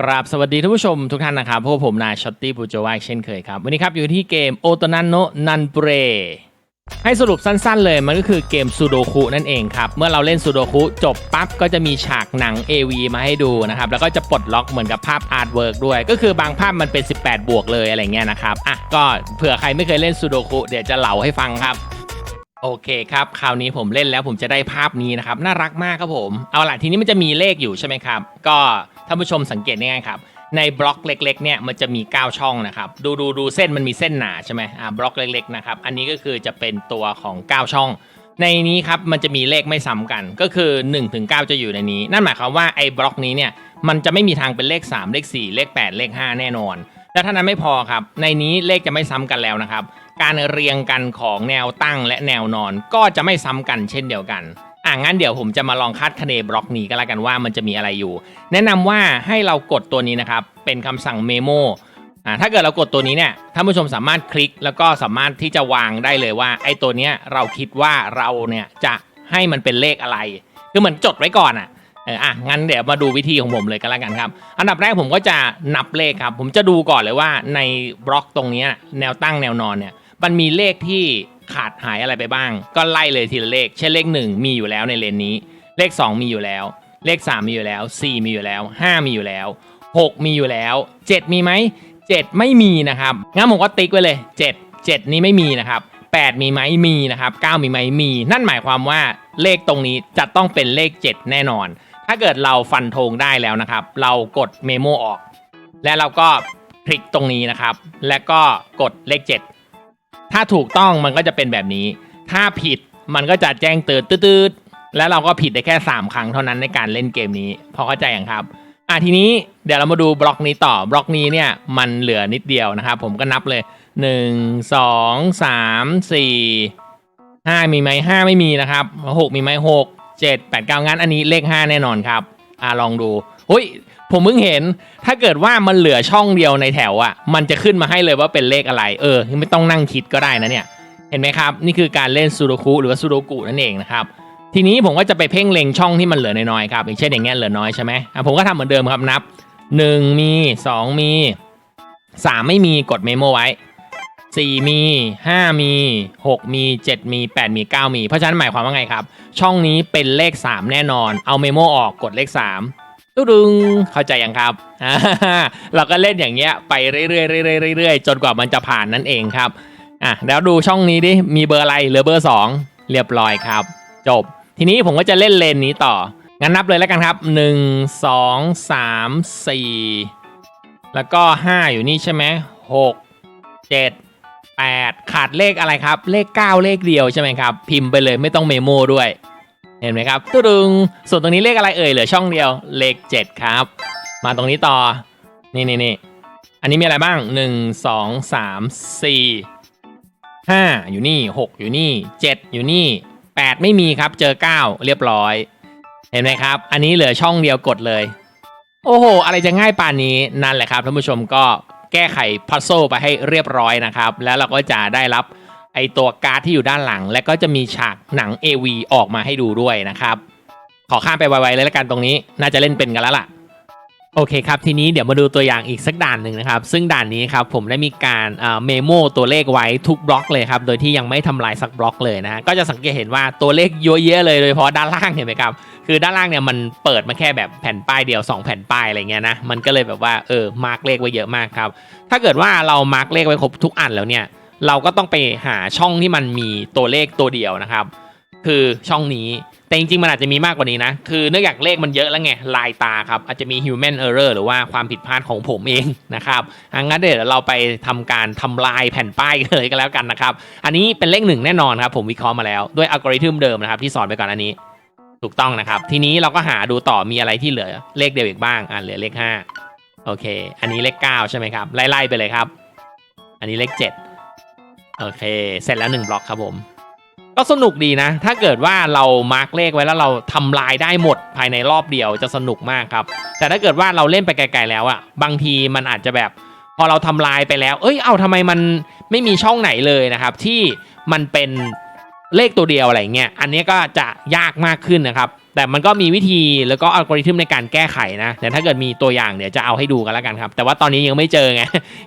กราบสวัสดีท่านผู้ชมทุกท่านนะครับพวกผมนายช็อตตี้ปูโจวายเช่นเคยครับ วันนี้ครับอยู่ที่เกมโอตนันโนนันเปรให้สรุปสั้นๆเลยมันก็คือเกมซูโดคุนั่นเองครับ เมื่อเราเล่นซูโดคุจบปั๊บก็จะมีฉากหนัง AV มาให้ดูนะครับ แล้วก็จะปลดล็อกเหมือนกับภาพอาร์ตเวิร์กด้วย ก็คือบางภาพมันเป็น 18 บวกเลยอะไรเงี้ยนะครับ อะก็เผื่อใครไม่เคยเล่นซูโดคุเดี๋ยวจะเล่าให้ฟังครับโอเคครับคราวนี้ผมเล่นแล้วผมจะได้ภาพนี้นะครับน่ารักมากครับผม เอาล่ะทีนี้มันจะมีเลขอยู่ใช่ไหมครับ ก็ ท่านผู้ชมสังเกตง่ายๆครับ ในบล็อกเล็กๆเนี่ยมันจะมี 9 ช่องนะครับ ดูดูดูเส้นมันมีเส้นหนาใช่ไหมอ่าบล็อกเล็กๆนะครับอันนี้ก็คือจะเป็นตัวของ 9 ช่อง ในนี้ครับมันจะมีเลขไม่ซ้ำกัน ก็คือ1ถึง9จะอยู่ในนี้ นั่นหมายความว่าไอ้บล็อกนี้เนี่ยมันจะไม่มีทางเป็นเลข 3 เลข 4 เลข 8 เลข 5 แน่นอนและถ้านั้นไม่พอครับ ในนี้เลขจะไม่ซ้ำกันแล้วนะครับ การเรียงกันของแนวตั้งและแนวนอนก็จะไม่ซ้ำกันเช่นเดียวกัน อะงั้นเดี๋ยวผมจะมาลองคาดคะเนบล็อกนี้ก็แล้วกันว่ามันจะมีอะไรอยู่ แนะนำว่าให้เรากดตัวนี้นะครับ เป็นคำสั่งเมโมอ่าถ้าเกิดเรากดตัวนี้เนี่ยท่านผู้ชมสามารถคลิกแล้วก็สามารถที่จะวางได้เลยว่า ไอ้ตัวเนี้ยเราคิดว่าเราเนี่ยจะให้มันเป็นเลขอะไร คือเหมือนจดไว้ก่อนอะเอออะงั้นเดี๋ยวมาดูวิธีของผมเลยก็แล้วกันครับ อันดับแรกผมก็จะนับเลขครับ ผมจะดูก่อนเลยว่าในบล็อกตรงนี้แนวตั้งแนวนอนเนี่ยมันมีเลขที่ ขาดหายอะไรไปบ้าง ก็ไล่เลยทีละเลข เช่นเลข 1 มีอยู่แล้วในเลนนี้ เลข 2 มีอยู่แล้ว เลข 3 มีอยู่แล้ว 4 มีอยู่แล้ว 5 มีอยู่แล้ว 6 มีอยู่แล้ว 7 มีไหม 7 ไม่มีนะครับงั้นผมก็ติ๊กไว้เลย 7 7 นี้ไม่มีนะครับ 8 มีไหมมีนะครับ 9 มีไหมมี นั่นหมายความว่าเลขตรงนี้จะต้องเป็นเลข 7 แน่นอน ถ้าเกิดเราฟันธงได้แล้วนะครับ เรากดเมโมออก และเราก็คลิกตรงนี้นะครับ และก็กดเลข 7 ถ้าถูกต้องมันก็จะเป็นแบบนี้ ถ้าผิดมันก็จะแจ้งเตือนตืดๆแล้วเราก็ผิดได้แค่ 3 ครั้งเท่านั้นในการเล่นเกมนี้ พอเข้าใจอย่างครับอะทีนี้เดี๋ยวเรามาดูบล็อกนี้ต่อบล็อกนี้เนี่ยมันเหลือนิดเดียวนะครับผมก็นับเลย 1 2 3 4 5 มีไหม5 ไม่มีนะครับ 6 มีไหม6 7 8 9งั้นอันนี้เลข 5 แน่นอนครับอะลองดู หุ้ยผมเพิ่งเห็น ถ้าเกิดว่ามันเหลือช่องเดียวในแถวอะ่ะ มันจะขึ้นมาให้เลยว่าเป็นเลขอะไร เออ ไม่ต้องนั่งคิดก็ได้นะเนี่ย เห็นไหมครับ นี่คือการเล่นซูโดคุหรือว่าซูโดกุนั่นเองนะครับ ทีนี้ผมก็จะไปเพ่งเล็งช่องที่มันเหลือน้อยๆครับ อย่างเช่นอย่างเงี้ยเหลือน้อยใช่ไหมอะผมก็ทำเหมือนเดิมครับนับ 1 มี 2 มี 3 ไม่มีกดเมโมไว้ 4 มี 5 มี 6 มี 7 มี 8 มี 9 มี เพราะฉะนั้นหมายความว่าไงครับ ช่องนี้เป็นเลข 3 แน่นอน เอาเมโมออกกดเลข 3 ตุ๊ดึงเข้าใจยังครับ เราก็เล่นอย่างเงี้ยไปเรื่อยๆเรื่อยๆเรื่อยๆจนกว่ามันจะผ่านนั่นเองครับอะแล้วดูช่องนี้ดิมีเบอร์อะไรเหลือเบอร์ 2 เรียบร้อยครับ จบ ทีนี้ผมก็จะเล่นเลนนี้ต่อ งั้นนับเลยแล้วกันครับ 1 2 3 4 แล้วก็ 5 อยู่นี่ใช่ไหม6 7 8ขาดเลขอะไรครับ เลข 9 เลขเดียวใช่ไหมครับ พิมพ์ไปเลยไม่ต้องเมโมด้วย เห็นไหมครับตุดึงส่วนตรงนี้เลขอะไรเอ่ยเหลือช่องเดียวเลข 7 ครับ มาตรงนี้ต่อ นี่นี่นี่อันนี้มีอะไรบ้าง 1 2 3 4 5 อยู่นี่ 6 อยู่นี่ 7 อยู่นี่ 8 ไม่มีครับเจอ 9 เรียบร้อย เห็นไหมครับ อันนี้เหลือช่องเดียวกดเลย โอ้โห อะไรจะง่ายป่านนี้นั่นแหละครับท่านผู้ชมก็แก้ไขพัซโซไปให้เรียบร้อยนะครับ แล้วเราก็จะได้รับ ไอตัวการ์ดที่อยู่ด้านหลัง และก็จะมีฉากหนัง AV ออกมาให้ดูด้วยนะครับ ขอข้ามไปไวๆเลยละกันตรงนี้ น่าจะเล่นเป็นกันแล้วล่ะ โอเคครับ ทีนี้เดี๋ยวมาดูตัวอย่างอีกสักด่านหนึ่งนะครับ ซึ่งด่านนี้ครับผมได้มีการเมโมตัวเลขไว้ทุกบล็อกเลยครับ โดยที่ยังไม่ทำลายสักบล็อกเลยนะฮะก็จะสังเกตเห็นว่าตัวเลขเยอะแยะเลยโดยเฉพาะด้านล่างเห็นไหมครับ คือด้านล่างเนี่ยมันเปิดมาแค่แบบแผ่นป้ายเดียว 2 แผ่นป้ายอะไรเงี้ยนะ มันก็เลยแบบว่าเออมาร์กเลขไว้เยอะมากครับ ถ้าเกิดว่าเรามาร์กเลขไว้ครบทุกอันแล้วเนี่ย เราก็ต้องไปหาช่องที่มันมีตัวเลขตัวเดียวนะครับ คือช่องนี้แต่จริงๆ มันอาจจะมีมากกว่านี้นะ คือเนื่องจากเลขมันเยอะแล้วไงลายตาครับ อาจจะมี human error หรือว่าความผิดพลาดของผมเองนะครับอังั้นเดี๋ยวเราไปทำการทำลายแผ่นป้ายเลยกันแล้วกันนะครับ อันนี้เป็นเลขหนึ่งแน่นอนครับ ผมวิเคราะห์มาแล้วด้วยอัลกอริทึมเดิมนะครับที่สอนไปก่อนอันนี้ ถูกต้องนะครับ ทีนี้เราก็หาดูต่อมีอะไรที่เหลือเลขเดียวอีกบ้างอ่าเหลือเลข 5 โอเค อันนี้เลข 9 ใช่ไหมครับไล่ๆไปเลยครับ อันนี้เลข 7 โอเค เสร็จแล้ว1บล็อกครับผม ก็สนุกดีนะ ถ้าเกิดว่าเรามาร์กเลขไว้แล้วเราทำลายได้หมดภายในรอบเดียวจะสนุกมากครับ แต่ถ้าเกิดว่าเราเล่นไปไกลๆแล้วอะบางทีมันอาจจะแบบพอเราทำลายไปแล้ว เอ้ย เอาทำไมมันไม่มีช่องไหนเลยนะครับ ที่มันเป็นเลขตัวเดียวอะไรเงี้ย อันนี้ก็จะยากมากขึ้นนะครับ แต่มันก็มีวิธีแล้วก็อัลกอริทึมในการแก้ไขนะแต่ถ้าเกิดมีตัวอย่างเดี๋ยวจะเอาให้ดูกันแล้วกันครับ แต่ว่าตอนนี้ยังไม่เจอไง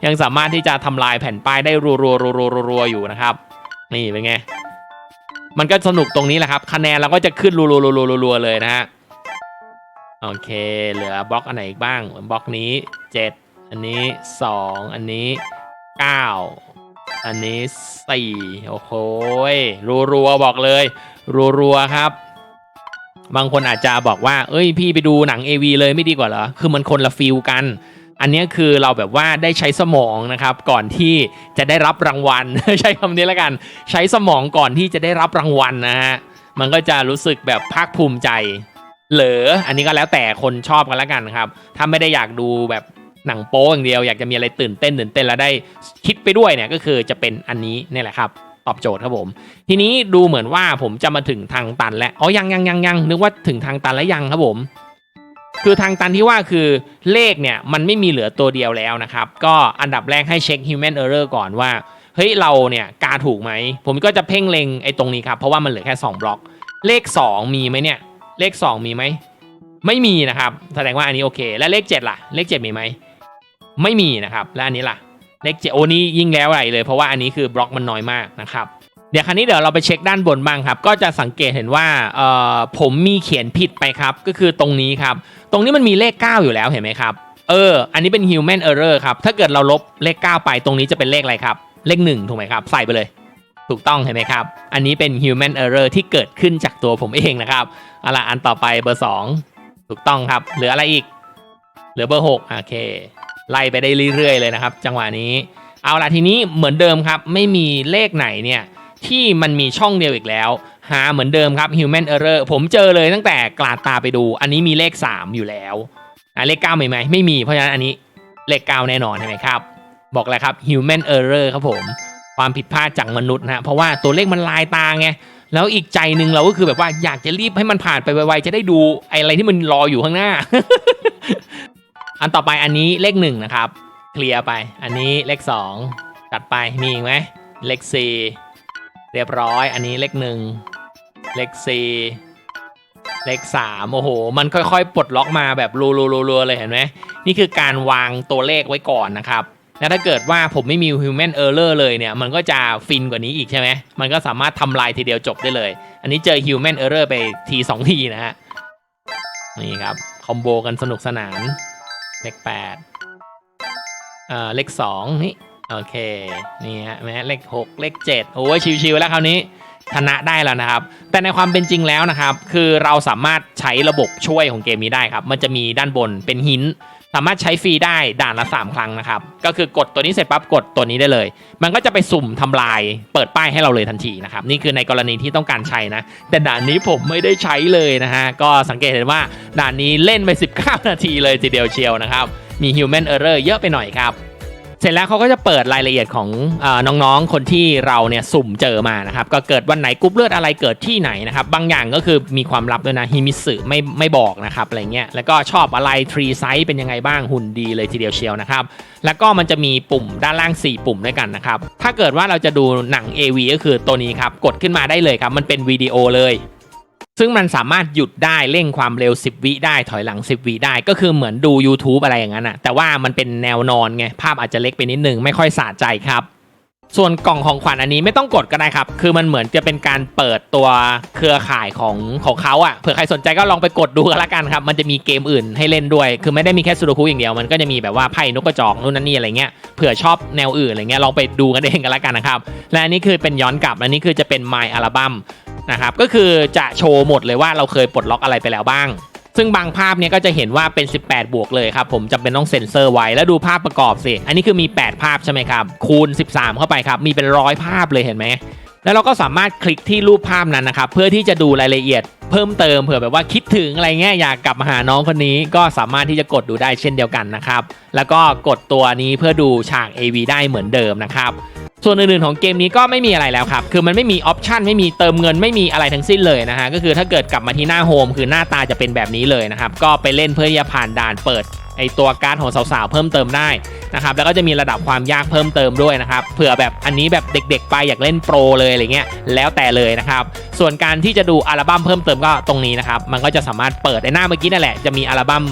ยังสามารถที่จะทำลายแผ่นป้ายได้รัวๆๆๆๆอยู่นะครับ นี่เป็นไง มันก็สนุกตรงนี้แหละครับ คะแนนเราก็จะขึ้นรัวๆๆๆๆเลยนะฮะ โอเค เหลือบล็อกอันไหนอีกบ้าง บล็อกนี้ 7 อันนี้ 2 อันนี้ 9 อันนี้ 4 โอ้โหรัวๆบอกเลย รัวๆครับ บางคนอาจจะบอกว่า เอ้ยพี่ไปดูหนัง AV เลยไม่ดีกว่าเหรอ คือมันคนละฟิลกัน อันนี้คือเราแบบว่าได้ใช้สมองนะครับ ก่อนที่จะได้รับรางวัล ใช้คำนี้แล้วกัน ใช้สมองก่อนที่จะได้รับรางวัลนะฮะ มันก็จะรู้สึกแบบภาคภูมิใจ เหรออันนี้ก็แล้วแต่คนชอบกันแล้วกันครับ ถ้าไม่ได้อยากดูแบบหนังโป๊อย่างเดียว อยากจะมีอะไรตื่นเต้นตื่นเต้นแล้วได้คิดไปด้วยเนี่ยก็คือจะเป็นอันนี้นี่แหละครับ ตอบโจทย์ครับผม ทีนี้ดูเหมือนว่าผมจะมาถึงทางตันแล้วอ๋อยังยังยังยังนึกว่าถึงทางตันแล้วยังครับผม คือทางตันที่ว่าคือเลขเนี่ยมันไม่มีเหลือตัวเดียวแล้วนะครับ ก็อันดับแรกให้เช็ค human error ก่อนว่าเฮ้ยเราเนี่ยกาถูกไหม ผมก็จะเพ่งเล็งไอ้ตรงนี้ครับ เพราะว่ามันเหลือแค่ 2 บล็อก เลข 2 มีไหมเนี่ย เลข 2 มีไหมไม่มีนะครับ แสดงว่าอันนี้โอเค และเลข 7 ล่ะ เลข 7 มีไหมไม่มีนะครับ และอันนี้ล่ะ เลขเจโอนี่ยิ่งแล้วไหลเลย เพราะว่าอันนี้คือบล็อกมันน้อยมากนะครับเดี๋ยวครั้นี้เดี๋ยวเราไปเช็คด้านบนบ้างครับ ก็จะสังเกตเห็นว่าเอ่อผมมีเขียนผิดไปครับ ก็คือตรงนี้ครับ ตรงนี้มันมีเลข 9 อยู่แล้วเห็นไหมครับ เออ อันนี้เป็น human error ครับ ถ้าเกิดเราลบเลข 9 ไปตรงนี้จะเป็นเลขอะไรครับ เลข 1 ถูกไหมครับ ใส่ไปเลย ถูกต้องเห็นไหมครับ อันนี้เป็น human error ที่เกิดขึ้นจากตัวผมเองนะครับเอาล่ะอันต่อไปเบอร์ 2 ถูกต้องครับ เหลืออะไรอีก เหลือเบอร์6โอเค ไล่ไปได้เรื่อยๆเลยนะครับ จังหวะนี้เอาล่ะทีนี้เหมือนเดิมครับ ไม่มีเลขไหนเนี่ยที่มันมีช่องเดียวอีกแล้ว หาเหมือนเดิมครับ human error ผมเจอเลยตั้งแต่กลาดตาไปดู อันนี้มีเลข 3 อยู่แล้วอะเลข 9 มีไหมไม่มี เพราะฉะนั้นอันนี้เลข 9 แน่นอนใช่ไหมครับ บอกเลยครับ human error ครับผม ความผิดพลาดจากมนุษย์นะฮะเพราะว่าตัวเลขมันลายตาไงแล้วอีกใจหนึ่งเราก็คือแบบว่าอยากจะรีบให้มันผ่านไปไวๆจะได้ดูอะไรที่มันรออยู่ข้างหน้า อันต่อไปอันนี้เลขหนึ่งนะครับ เคลียร์ไป อันนี้เลขสองตัดไปมีอีกไหมเลขสี่เรียบร้อย อันนี้เลขหนึ่งเลขสี่เลขสามโอ้โห มันค่อยๆ ปลดล็อกมาแบบรัวๆๆเลยเห็นไหมนี่คือการวางตัวเลขไว้ก่อนนะครับแล้วถ้าเกิดว่าผมไม่มี human error เลยเนี่ย มันก็จะฟินกว่านี้อีกใช่ไหม มันก็สามารถทำลายทีเดียวจบได้เลย อันนี้เจอ human error ไปทีสองทีนะฮะ นี่ครับ คอมโบกันสนุกสนาน เลขแปดเอ่อเลขสองนี่โอเคนี่ฮะแม้เลขหกเลขเจ็ดโอ้ยชิวๆแล้วคราวนี้ชนะได้แล้วนะครับ แต่ในความเป็นจริงแล้วนะครับ คือเราสามารถใช้ระบบช่วยของเกมนี้ได้ครับ มันจะมีด้านบนเป็นหิน สามารถใช้ฟรีได้ด่านละ 3 ครั้งนะครับ ก็คือกดตัวนี้เสร็จปั๊บกดตัวนี้ได้เลย มันก็จะไปสุ่มทำลายเปิดป้ายให้เราเลยทันทีนะครับ นี่คือในกรณีที่ต้องการใช้นะ แต่ด่านนี้ผมไม่ได้ใช้เลยนะฮะ ก็สังเกตเห็นว่าด่านนี้เล่นไป 19 นาทีเลยทีเดียวเชียวนะครับ มี human error เยอะไปหน่อยครับ เสร็จแล้วเขาก็จะเปิดรายละเอียดของอน้องๆ คนที่เราเนี่ยสุ่มเจอมานะครับ ก็เกิดวันไหนกรุ๊ปเลือดอะไรเกิดที่ไหนนะครับ บางอย่างก็คือมีความลับด้วยนะฮิมิสึไม่ไม่บอกนะครับอะไรเงี้ย แล้วก็ชอบอะไรทรีไซส์เป็นยังไงบ้างหุ่นดีเลยทีเดียวเชียวนะครับ แล้วก็มันจะมีปุ่มด้านล่าง 4 ปุ่มด้วยกันนะครับ ถ้าเกิดว่าเราจะดูหนัง AV ก็คือตัวนี้ครับ กดขึ้นมาได้เลยครับ มันเป็นวิดีโอเลย ซึ่งมันสามารถหยุดได้เร่งความเร็ว 10 วิได้ถอยหลัง 10 วิได้ ก็คือเหมือนดู YouTube อะไรอย่างนั้นอะแต่ว่ามันเป็นแนวนอนไง ภาพอาจจะเล็กไปนิดนึง ไม่ค่อยสะใจครับ ส่วนกล่องของขวัญอันนี้ไม่ต้องกดก็ได้ครับ คือมันเหมือนจะเป็นการเปิดตัวเครือข่ายของของเขาอะเผื่อใครสนใจก็ลองไปกดดูกันละกันครับ มันจะมีเกมอื่นให้เล่นด้วย คือไม่ได้มีแค่ซูดคุอย่างเดียว มันก็จะมีแบบว่าไพ่นกกระจอกนู่นนั่นนี่อะไรเงี้ย เผื่อชอบแนวอื่นอะไรเงี้ย ลองไปดูกันเองกันละกันนะครับ และอันนี้คือเป็นย้อนกลับ อันนี้คือจะเป็น My Album นะครับ ก็คือจะโชว์หมดเลยว่าเราเคยปลดล็อกอะไรไปแล้วบ้าง ซึ่งบางภาพเนี่ยก็จะเห็นว่าเป็น 18 บวกเลยครับผมจำเป็นต้องเซ็นเซอร์ไว้แล้วดูภาพประกอบสิ อันนี้คือมี 8 ภาพใช่ไหมครับ คูณ 13 เข้าไปครับ มีเป็นร้อยภาพเลยเห็นไหม แล้วเราก็สามารถคลิกที่รูปภาพนั้นนะครับ เพื่อที่จะดูรายละเอียดเพิ่มเติมเผื่อแบบว่าคิดถึงอะไรเงี้ยอยากกลับมาหาน้องคนนี้ก็สามารถที่จะกดดูได้เช่นเดียวกันนะครับ แล้วก็กดตัวนี้เพื่อดูฉาก AV ได้เหมือนเดิมนะครับ ส่วนอื่นๆของเกมนี้ก็ไม่มีอะไรแล้วครับ คือมันไม่มีออปชันไม่มีเติมเงินไม่มีอะไรทั้งสิ้นเลยนะฮะ ก็คือถ้าเกิดกลับมาที่หน้าโฮมคือหน้าตาจะเป็นแบบนี้เลยนะครับ ก็ไปเล่นเพื่อที่จะผ่านด่านเปิดไอตัวการ์ดของสาวๆเพิ่มเติมได้นะครับ แล้วก็จะมีระดับความยากเพิ่มเติมด้วยนะครับ เผื่อแบบอันนี้แบบเด็กๆ ไปอยากเล่นโปรเลยอะไรเงี้ย แล้วแต่เลยนะครับ ส่วนการที่จะดูอัลบั้มเพิ่มเติมก็ตรงนี้นะครับ มันก็จะสามารถเปิดในหน้าเมื่อกี้นั่นแหละ จะมีอัลบั้ม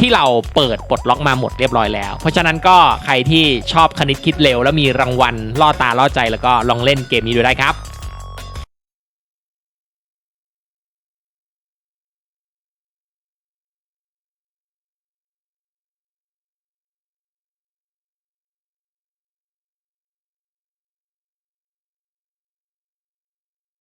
ที่เราเปิดปลดล็อกมาหมดเรียบร้อยแล้ว เพราะฉะนั้นก็ใครที่ชอบคณิตคิดเร็ว แล้วมีรางวัลล่อตาล่อใจแล้วก็ลองเล่นเกมนี้ดูได้ครับ